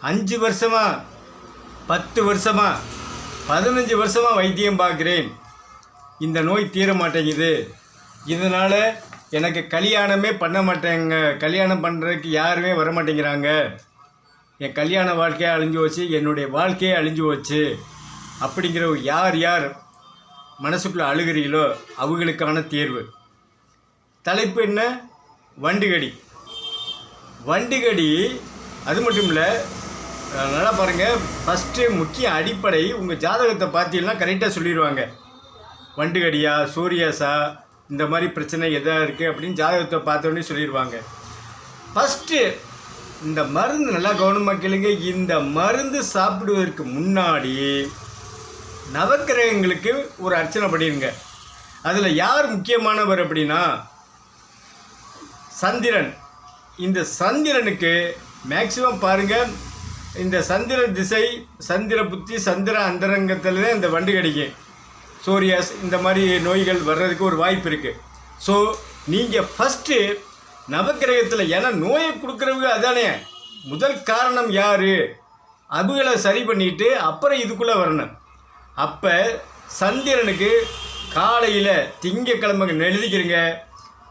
அஞ்சு வருஷமா பத்து வருஷமா பதினஞ்சு வருஷமா வைத்தியம் பார்க்குறேன். இந்த நோய் தீர மாட்டேங்குது இதனால் எனக்கு கல்யாணமே பண்ண மாட்டேங்க. கல்யாணம் பண்ணுறதுக்கு யாருமே வர மாட்டேங்கிறாங்க என் கல்யாண வாழ்க்கையை அழிஞ்சு போச்சு என்னுடைய வாழ்க்கையே அழிஞ்சு போச்சு. அப்படிங்கிற யார் யார் மனசுக்குள்ளே அழுகிறீங்களோ அவங்களுக்கான தேர்வு. தலைப்பு என்ன? வண்டுகடி. வண்டிகடி அது மட்டும் இல்லை நல்லா பாருங்கள் ஃபஸ்ட்டு முக்கிய அடிப்படை உங்கள் ஜாதகத்தை பார்த்தீங்கன்னா கரெக்டாக சொல்லிடுவாங்க வண்டுகடியா சூரியாசா இந்த மாதிரி பிரச்சனை எதாக இருக்குது அப்படின்னு ஜாதகத்தை பார்த்தோன்னே சொல்லிடுவாங்க ஃபஸ்ட்டு இந்த மருந்து நல்லா கவனமாக கேளுங்க. இந்த மருந்து சாப்பிடுவதற்கு முன்னாடி நவக்கிரகங்களுக்கு ஒரு அர்ச்சனை பண்ணிடுங்க அதில் யார் முக்கியமானவர் அப்படின்னா சந்திரன். இந்த சந்திரனுக்கு மேக்சிமம் பாருங்கள் இந்த சந்திர திசை சந்திர புத்தி சந்திர அந்தரங்கத்தில் தான் இந்த வண்டு கிடைக்கும். சோரியாஸ் இந்த மாதிரி நோய்கள் வர்றதுக்கு ஒரு வாய்ப்பு இருக்குது ஸோ நீங்கள் ஃபஸ்ட்டு நவக்கிரகத்தில் ஏன்னா நோயை கொடுக்குறவங்க அதானே. முதல் காரணம் யார்? அதுகளை சரி பண்ணிட்டு அப்புறம் இதுக்குள்ளே வரணும். அப்போ சந்திரனுக்கு காலையில் திங்கக்கிழமை எழுதிக்கிறங்க.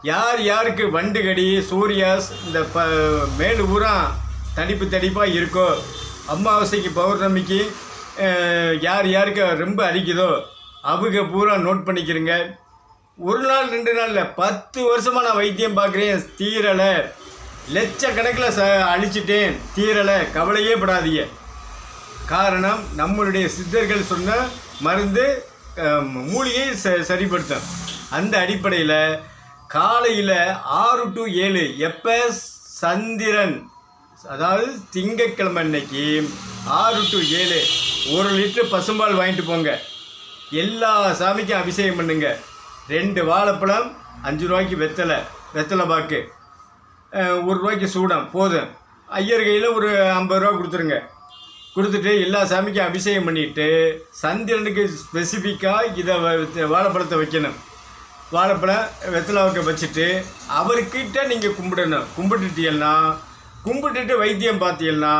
யார் யாருக்கு வண்டுகடி சூரியாஸ் இந்த ப மேலு பூரா தடிப்பு தடிப்பாக இருக்கோ அமாவாசைக்கு பௌர்ணமிக்கு யார் யாருக்கு ரொம்ப அரிக்குதோ அவங்க பூரா நோட் பண்ணிக்கிறேங்க ஒரு நாள் ரெண்டு நாளில் பத்து வருஷமாக நான் வைத்தியம் பார்க்குறேன் தீரலை. லட்சக்கணக்கில் ச அழிச்சிட்டேன் தீரலை. கவலையே படாதீங்க. காரணம் நம்மளுடைய சித்தர்கள் சொன்ன மருந்து அஹ், மூலிகை ச சரிப்படுத்தும். அந்த அடிப்படையில் காலையில் ஆறு டு ஏழு எப்போ சந்திரன் அதாவது திங்கட்கிழமை அன்னைக்கு ஆறு டு ஏழு ஒரு லிட்டரு பசும்பால் வாங்கிட்டு போங்க. எல்லா சாமிக்கும் அபிஷேகம் பண்ணுங்க. ரெண்டு வாழைப்பழம் அஞ்சு ரூபாய்க்கு வெத்தலை வெத்தலை பாக்கு. ஒரு ரூபாய்க்கு சூடம் போதும். ஐயர் கையில் ஒரு ஐம்பது ரூபா கொடுத்துருங்க. கொடுத்துட்டு எல்லா சாமிக்கும் அபிஷேகம் பண்ணிவிட்டு சந்திரனுக்கு ஸ்பெசிஃபிக்காக இதை வ- வாழைப்பழத்தை வைக்கணும். வாழைப்பழம் வெத்தலாவுக்கு வச்சுட்டு அவர்கிட்ட நீங்கள் கும்பிடணும். கும்பிட்டுட்டீங்கன்னா கும்பிட்டுட்டு வைத்தியம் பார்த்தீங்கன்னா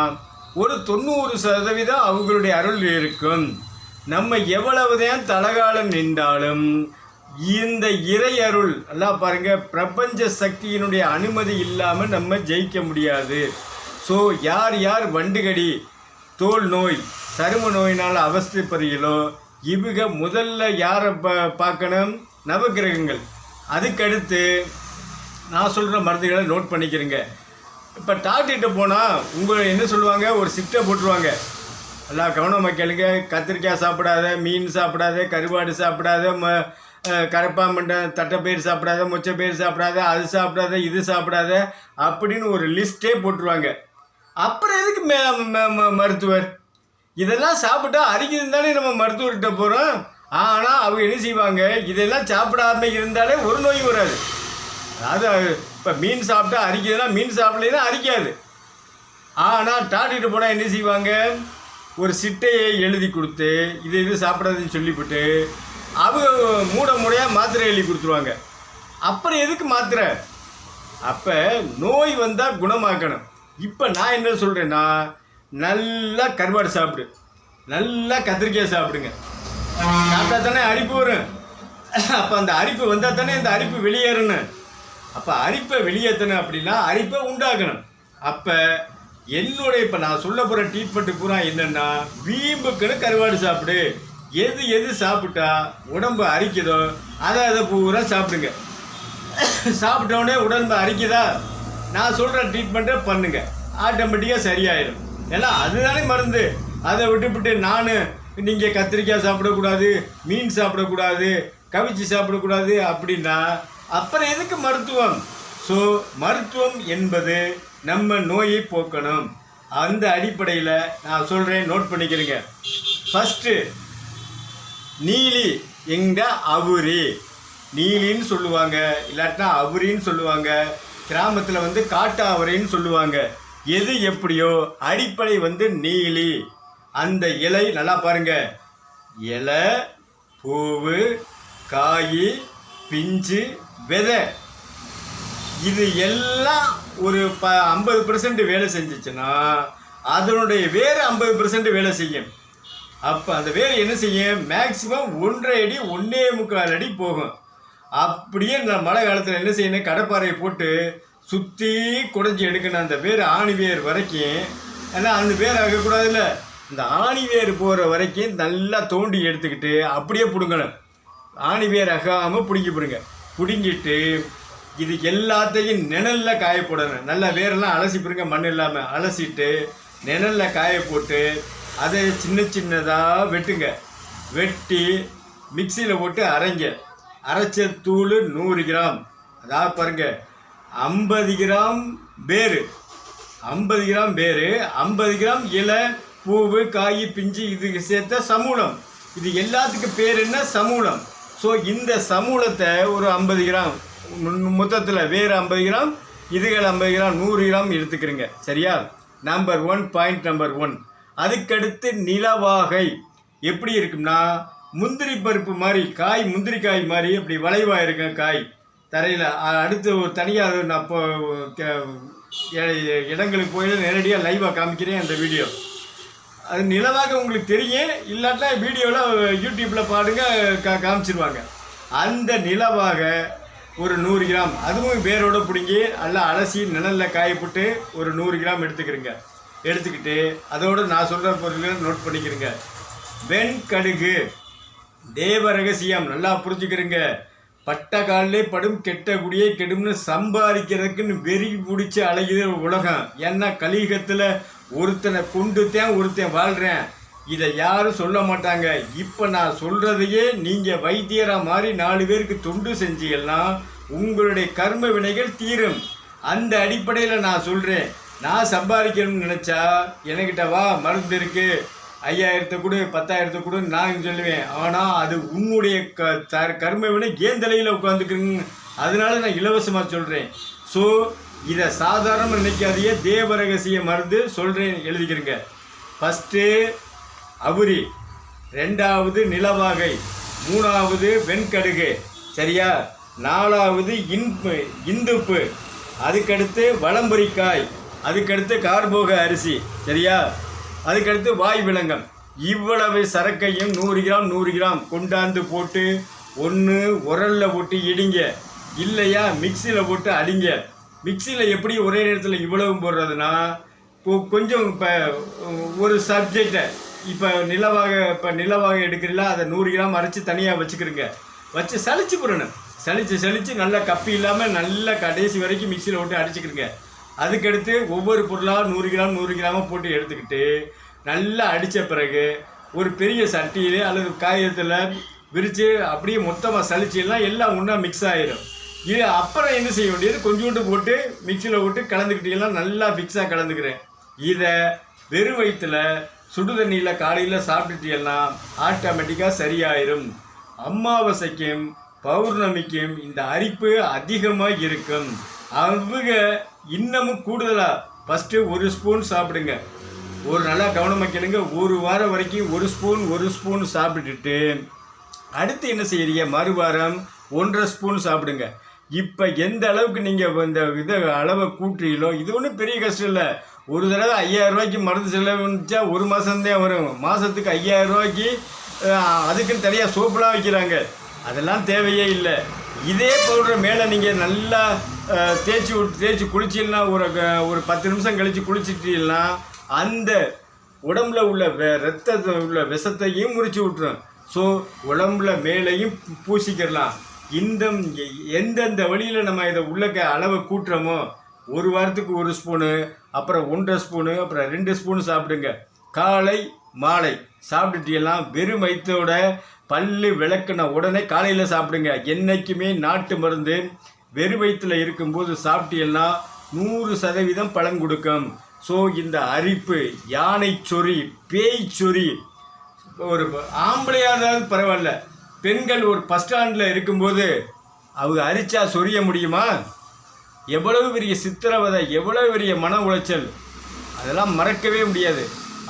ஒரு தொண்ணூறு சதவீதம் அவங்களுடைய அருள் இருக்கும். நம்ம எவ்வளவுதான் தலகாலம் நின்றாலும் இந்த இறை அருள் எல்லாம் பாருங்கள் பிரபஞ்ச சக்தியினுடைய அனுமதி இல்லாமல் நம்ம ஜெயிக்க முடியாது. ஸோ யார் யார் வண்டுகடி தோல் நோய் சரும நோயினால் அவஸ்தைப்படுறீங்களோ இவங்க முதல்ல யாரை பா பார்க்கணும்? நவக்கிரகங்கள். அதுக்கடுத்து நான் சொல்கிற மருந்துகளை நோட் பண்ணிக்கிறேங்க. இப்போ டாக்டர்கிட்ட போனால் உங்களை என்ன சொல்லுவாங்க? ஒரு சிட்டை போட்டுருவாங்க. எல்லாம் கவனமாக கேளுங்க. கத்திரிக்காய் சாப்பிடாத மீன் சாப்பிடாத கருவாடு சாப்பிடாத ம அஹ், தட்டைப்பயிர் சாப்பிடாத மொச்சப்பயிர் சாப்பிடாத அது சாப்பிடாத இது சாப்பிடாத அப்படின்னு ஒரு லிஸ்ட்டே போட்டுருவாங்க. அப்புறம் எதுக்கு மே ம- மருத்துவர்? இதெல்லாம் சாப்பிட்டா அரிக்கிறது தானே நம்ம மருத்துவர்கிட்ட போகிறோம் ஆனால் அவங்க என்ன செய்வாங்க? இதெல்லாம் சாப்பிடாம இருந்தாலே ஒரு நோய் வராது. அதாவது இப்போ மீன் சாப்பிட்டா அரிக்குதுன்னா மீன் சாப்பிடலாம் அரிக்காது. ஆனால் டாக்டர்கிட்ட போனால் என்ன செய்வாங்க? ஒரு சிட்டையை எழுதி கொடுத்து இது இது சாப்பிடாதுன்னு சொல்லிவிட்டு அவங்க மூட மூடையாக மாத்திரை எழுதி கொடுத்துருவாங்க. அப்புறம் எதுக்கு மாத்திரை? அப்போ நோய் வந்தால் குணமாக்கணும். இப்போ நான் என்ன சொல்கிறேன்னா நல்லா கருவாடு சாப்பிடு. நல்லா கத்திரிக்காய் சாப்பிடுங்க. சாப்பிட்டா தானே அரிப்பு வரும். அப்போ அந்த அரிப்பு வந்தால் தானே இந்த அரிப்பு வெளியேறணும். அப்போ அரிப்பை வெளியேற்றணும் அப்படின்னா அரிப்பை உண்டாக்கணும் அப்போ என்னுடைய இப்போ நான் சொல்ல போகிற ட்ரீட்மெண்ட்டு பூரா என்னென்னா வீம்புக்குன்னு கருவாடு சாப்பிடு. எது எது சாப்பிட்டா உடம்பு அரிக்குதோ அதை அதை பூரா சாப்பிடுங்க. சாப்பிட்ட உடனே உடம்பு அரிக்குதா? நான் சொல்கிற ட்ரீட்மெண்ட்டை பண்ணுங்கள் ஆட்டோமேட்டிக்காக சரியாயிடும் ஏன்னா அதுதானே மருந்து. அதை விட்டுவிட்டு நான் நீங்கள் கத்திரிக்காய் சாப்பிடக்கூடாது மீன் சாப்பிடக்கூடாது கவிச்சி சாப்பிடக்கூடாது அப்படின்னா அப்புறம் எதுக்கு மருத்துவம்? ஸோ மருத்துவம் என்பது நம்ம நோயை போக்கணும். அந்த அடிப்படையில் நான் சொல்கிறேன் நோட் பண்ணிக்கிறேங்க. ஃபஸ்ட்டு நீலி எங்க அவுரி? நீலின்னு சொல்லுவாங்க இல்லாட்டினா அவுரின்னு சொல்லுவாங்க. கிராமத்தில் வந்து காட்டு சொல்லுவாங்க. எது எப்படியோ அடிப்படை வந்து நீலி. அந்த இலை நல்லா பாருங்க. இலை பூவு காய் பிஞ்சு விதை. இது எல்லாம் ஒரு ப ஐம்பது பர்சன்ட் வேலை செஞ்சிச்சுன்னா அதனுடைய வேறு ஐம்பது பர்சன்ட் வேலை செய்யும். அப்போ அந்த வேறு என்ன செய்யும்? மேக்சிமம் ஒன்றரை அடி ஒன்றே முக்கால் அடி போகும். அப்படியே இந்த மழை காலத்தில் என்ன செய்யணும்? கடப்பாறையை போட்டு சுற்றி குடைஞ்சி எடுக்கணும். அந்த வேர் ஆணி வேர் வரைக்கும். ஏன்னா அந்த வேர் ஆகக்கூடாதுல்ல. இந்த ஆணி வேர் போகிற வரைக்கும் நல்லா தோண்டி எடுத்துக்கிட்டு அப்படியே பிடுங்கணும். ஆணி வேர் அகாமல் பிடுங்கி பிடுங்க. பிடுங்கிட்டு இது எல்லாத்தையும் நிழலில் காய போடணும். நல்லா வேரெல்லாம் அலசி பிடுங்க மண் இல்லாமல் அலசிட்டு நிழலில் காய போட்டு அதை சின்ன சின்னதாக வெட்டுங்க. வெட்டி மிக்சியில் போட்டு அரைங்க. அரைச்ச தூள் நூறு கிராம். அதாவது பாருங்க ஐம்பது கிராம் பேரு. ஐம்பது கிராம் பேரு ஐம்பது கிராம் இலை பூவு காய் பிஞ்சு இதுக்கு சேர்த்த சமூலம். இது எல்லாத்துக்கும் பேர் என்ன? சமூலம். ஸோ இந்த சமூலத்தை ஒரு ஐம்பது கிராம் மொத்தத்தில் வேறு ஐம்பது கிராம் இதுகள் ஐம்பது கிராம் நூறு கிராம் எடுத்துக்கிறீங்க. சரியா? Number one point number one அதுக்கடுத்து நிலவாகை. எப்படி இருக்கும்னா முந்திரி பருப்பு மாதிரி காய் முந்திரி காய் மாதிரி அப்படி வளைவாக இருக்க காய். தரையில் அடுத்து ஒரு தனியாக நான் இப்போ இடங்களுக்கு போய் நேரடியாக லைவாக காமிக்கிறேன் அந்த வீடியோ அது நிலவாக உங்களுக்கு தெரியும். இல்லாட்டா வீடியோவில் யூடியூப்பில் பாடுங்க கா காமிச்சிருவாங்க. அந்த நிலவாக ஒரு நூறு கிராம் அதுவும் வேரோடு பிடுங்கி நல்லா அலசி நிழலில் காயப்பட்டு ஒரு நூறு கிராம் எடுத்துக்கிறங்க. எடுத்துக்கிட்டு அதோடு நான் சொல்கிற பொருட்களை நோட் பண்ணிக்கிறேங்க. வெண்கடுகு. தேவ ரகசியம் நல்லா புரிஞ்சுக்கிறங்க. பட்ட காலிலே படும் கெட்ட குடியே கெடும்னு சம்பாதிக்கிறதுக்குன்னு வெறி பிடிச்சி அலையுது உலகம். ஏன்னா கலியுகத்தில் ஒருத்தனை கொண்டு தான் ஒருத்தன் வாழ்கிறேன் இதை யாரும் சொல்ல மாட்டாங்க. இப்போ நான் சொல்கிறதையே நீங்கள் வைத்தியராக மாதிரி நாலு பேருக்கு தொண்டு செஞ்சீங்கன்னா உங்களுடைய கர்ம வினைகள் தீரும். அந்த அடிப்படையில் நான் சொல்கிறேன் நான் சம்பாதிக்கணும்னு நினச்சா என்கிட்ட வா மருந்து இருக்குது ஐயாயிரத்தை கொடு பத்தாயிரத்தை கொடு நான் சொல்லுவேன். ஆனால் அது உன்னுடைய க த கர்ம வினை ஏந்தலையில் உட்காந்துக்கிறீங்க அதனால நான் இலவசமாக சொல்கிறேன் ஸோ இதை சாதாரணமாக நினைக்காதையே தேவ ரகசிய மருந்து சொல்கிறேன் எழுதிக்கிறேங்க. ஃபஸ்ட்டு அவுரி. ரெண்டாவது நிலவாகை. மூணாவது வெண்கடுகு. சரியா? நாலாவது இன்பு இந்துப்பு. அதுக்கடுத்து வளம்புரிக்காய் அதுக்கடுத்து கார்போக அரிசி. சரியா? அதுக்கடுத்து வாய் விலங்கம் இவ்வளவு சரக்கையும் நூறு கிராம் நூறு கிராம் கொண்டாந்து போட்டு ஒன்று உரல்ல போட்டு இடிங்க. இல்லையா மிக்சியில் போட்டு அடிங்க. மிக்சியில் எப்படி ஒரே நேரத்தில் இவ்வளவு போடுறதுன்னா கொ- கொஞ்சம் இப்போ ஒரு சப்ஜெக்டை இப்போ நிலவாக இப்போ நிலவாக எடுக்கிறீங்களா அதை நூறு கிராம் அரைச்சி தனியாக வச்சுக்கிறீங்க வச்சு சளிச்சு போடணும். சளிச்சு சளிச்சு நல்லா கப்பி இல்லாமல் நல்லா கடைசி வரைக்கும் மிக்சியில் போட்டு அடிச்சுக்கிறீங்க அதுக்கடுத்து ஒவ்வொரு பொருளாக நூறு கிராம் நூறு கிராமாக போட்டு எடுத்துக்கிட்டு நல்லா அடித்த பிறகு ஒரு பெரிய சட்டியில் அல்லது காகிதத்தில் விரித்து அப்படியே மொத்தமாக சலிச்சிடலாம் எல்லாம் ஒன்றா மிக்ஸ் ஆகிடும் இது அப்புறம் என்ன செய்ய வேண்டியது? கொஞ்சோண்டு போட்டு மிக்சியில் போட்டு கலந்துக்கிட்டீங்கன்னா நல்லா ஃபிக்ஸாக கலந்துக்கிறேன். இதை வெறும் வயிற்றுல சுடு தண்ணியில் காலையில் சாப்பிட்டுட்டீங்கன்னா ஆட்டோமேட்டிக்காக சரியாயிரும். அமாவாசைக்கும் பௌர்ணமிக்கும் இந்த அரிப்பு அதிகமாக இருக்கும். அவங்க இன்னமும் கூடுதலாக ஃபஸ்ட்டு ஒரு ஸ்பூன் சாப்பிடுங்க. ஒரு நல்லா கவனமாக கேளுங்க. ஒரு வாரம் வரைக்கும் ஒரு ஸ்பூன் ஒரு ஸ்பூன் சாப்பிட்டுட்டு அடுத்து என்ன செய்கிறீங்க மறுவாரம் ஒன்றரை ஸ்பூன் சாப்பிடுங்க. இப்போ எந்த அளவுக்கு நீங்கள் இந்த இதை அளவை கூட்டுறீங்களோ இது ஒன்றும் பெரிய கஷ்டம் இல்லை. ஒரு தடவை ஐயாயிரம் ரூபாய்க்கு மருந்து செலவுச்சா ஒரு மாதம்தான் வரும். மாதத்துக்கு ஐயாயிரம் ரூபாய்க்கு அதுக்குன்னு தனியாக சோப்புலாம் வைக்கிறாங்க. அதெல்லாம் தேவையே இல்லை. இதே பவுடர் மேலே நீங்கள் நல்லா தேய்ச்சி விட்டு தேய்ச்சி குளிச்சிங்கன்னா ஒரு க- ஒரு பத்து நிமிஷம் கழித்து குளிச்சிட்டீங்கன்னா அந்த உடம்புல உள்ள வெ ரத்தத்தை உள்ள விஷத்தையும் முறிச்சு விட்டுரும். ஸோ உடம்புல மேலேயும் பூசிக்கிடலாம். இந்த எந்தெந்த வழியில் நம்ம இதை உள்ளக்க அளவை கூட்டுறோமோ ஒரு வாரத்துக்கு ஒரு ஸ்பூனு அப்புறம் ஒன்றரை ஸ்பூனு அப்புறம் ரெண்டு ஸ்பூனு சாப்பிடுங்க. காலை மாலை. சாப்பிட்டுட்டீங்கன்னா வெறும் வயிற்றோட பல்லு விளக்குன உடனே காலையில் சாப்பிடுங்க. என்றைக்குமே நாட்டு மருந்து வெறும் வயிற்றுல இருக்கும்போது சாப்பிட்டீங்கன்னா நூறு சதவீதம் பலன் கொடுக்கும். ஸோ இந்த அரிப்பு யானை சொறி பேய் சொறி ஒரு ஆம்பளையாக இருந்தாலும் பரவாயில்ல. பெண்கள் ஒரு பஸ் ஸ்டாண்டில் இருக்கும்போது அவங்க அரிச்சா சொரிய முடியுமா? எவ்வளவு பெரிய சித்திரவதை எவ்வளவு பெரிய மன உளைச்சல். அதெல்லாம் மறக்கவே முடியாது.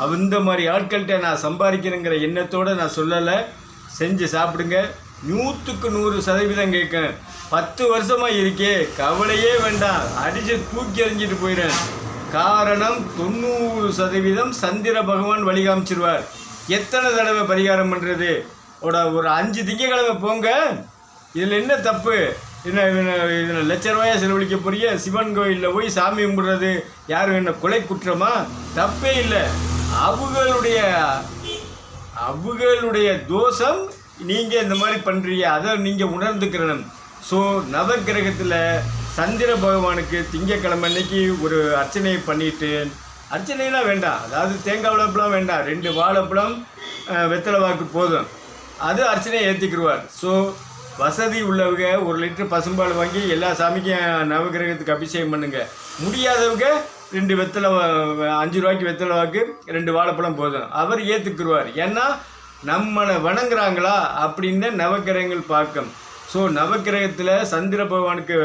அந்த மாதிரி ஆட்கள்கிட்ட நான் சம்பாதிக்கணுங்கிற எண்ணத்தோடு நான் சொல்லலை. செஞ்சு சாப்பிடுங்க. நூற்றுக்கு நூறு சதவீதம் கேட்கும் பத்து வருஷமாக இருக்கே கவலையே வேண்டாம். அடித்து தூக்கி எறிஞ்சிட்டு போயிடுறேன். காரணம் தொண்ணூறு சதவீதம் சந்திர பகவான் வழி காமிச்சிருவார் எத்தனை தடவை பரிகாரம் பண்ணுறது ஓட ஒரு அஞ்சு திங்கக்கிழமை போங்க. இதில் என்ன தப்பு? என்ன இதில் லட்ச ரூபாயாக செலவழிக்க போறிய சிவன் கோயிலில் போய் சாமி கும்பிட்றது? யாரும் என்ன கொலை குற்றமா? தப்பே இல்லை. அவங்களுடைய அவங்களுடைய தோஷம் நீங்கள் இந்த மாதிரி பண்ணுறீங்க அதை நீங்கள் உணர்ந்துக்கிறணும். ஸோ நவக்கிரகத்தில் சந்திர பகவானுக்கு திங்கக்கிழமை அன்னைக்கு ஒரு அர்ச்சனையை பண்ணிட்டு அர்ச்சனைலாம் வேண்டாம். அதாவது தேங்காய் வாழைப்பழம் வேண்டாம். ரெண்டு வாழைப்பழம் வெத்தலை வாக்கு போதும். அது அர்ச்சனையை ஏற்றிக்கிடுவார் ஸோ வசதி உள்ளவங்க ஒரு லிட்டர் பசும்பால் வாங்கி எல்லா சாமிக்கும் நவகிரகத்துக்கு அபிஷேகம் பண்ணுங்க. முடியாதவங்க ரெண்டு வெத்தலை அஞ்சு ரூபாய்க்கு வெத்தலை வாக்கு ரெண்டு வாழைப்பழம் போதும். அவர் ஏற்றுக்குருவார் ஏன்னா நம்மளை வணங்குறாங்களா அப்படின்னு நவக்கிரகங்கள் பார்க்கும். ஸோ நவக்கிரகத்தில் சந்திர பகவானுக்கு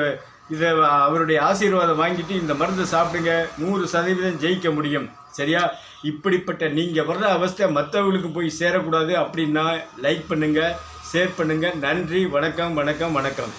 இதை அவருடைய ஆசீர்வாதம் வாங்கிட்டு இந்த மருந்து சாப்பிடுங்க. நூறு சதவீதம் ஜெயிக்க முடியும். சரியா? இப்படிப்பட்ட நீங்கள் வர்ற அவஸ்தை மற்றவங்களுக்கு போய் சேரக்கூடாது அப்படின்னா லைக் பண்ணுங்கள் ஷேர் பண்ணுங்கள் நன்றி வணக்கம் வணக்கம் வணக்கம்.